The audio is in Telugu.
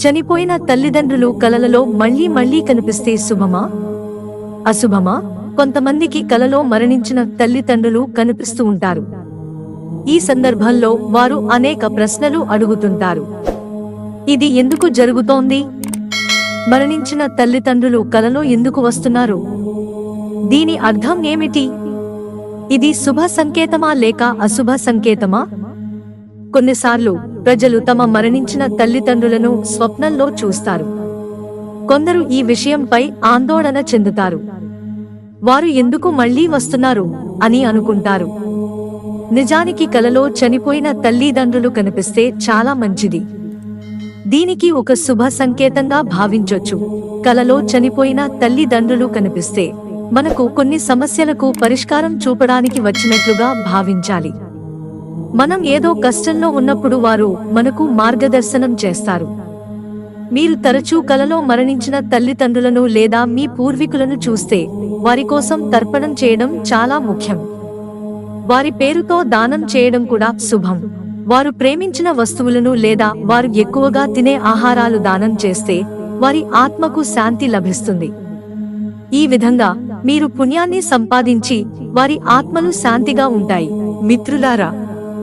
చనిపోయిన తల్లిదండ్రులు కలలలో మళ్ళీ మళ్ళీ కనిపిస్తే శుభమా? అశుభమా? కొంతమందికి కలలో మరణించిన తల్లిదండ్రులు కనిపిస్తూ ఉంటారు. ఈ సందర్భంలో వారు అనేక ప్రశ్నలు అడుగుతుంటారు. ఇది ఎందుకు జరుగుతోంది? మరణించిన తల్లిదండ్రులు కలలో ఎందుకు వస్తున్నారు? దీని అర్థం ఏమిటి? ఇది శుభ సంకేతమా లేక అశుభ సంకేతమా? కొన్నిసార్లు ప్రజలు తమ మరణించిన తల్లిదండ్రులను స్వప్నంలో చూస్తారు. కొందరు ఈ విషయంపై ఆందోళన చెందుతారు. వారు ఎందుకు మళ్ళీ వస్తున్నారు అని అనుకుంటారు. నిజానికి కలలో చనిపోయిన తల్లిదండ్రులు కనిపిస్తే చాలా మంచిది. దీనికి ఒక శుభ సంకేతంగా భావించొచ్చు. కలలో చనిపోయిన తల్లిదండ్రులు కనిపిస్తే మనకు కొన్ని సమస్యలకు పరిష్కారం చూపడానికి వచ్చినట్లుగా భావించాలి. మనం ఏదో కష్టంలో ఉన్నప్పుడు వారు మనకు మార్గదర్శనం చేస్తారు. మీరు తరచూ కలలో మరణించిన తల్లిదండ్రులను లేదా మీ పూర్వీకులను చూస్తే వారి కోసం తర్పణం చేయడం చాలా ముఖ్యం. వారి పేరుతో దానం చేయడం కూడా శుభం. వారు ప్రేమించిన వస్తువులను లేదా వారు ఎక్కువగా తినే ఆహారాలు దానం చేస్తే వారి ఆత్మకు శాంతి లభిస్తుంది. ఈ విధంగా మీరు పుణ్యాన్ని సంపాదించి వారి ఆత్మలు శాంతిగా ఉంటాయి. మిత్రులారా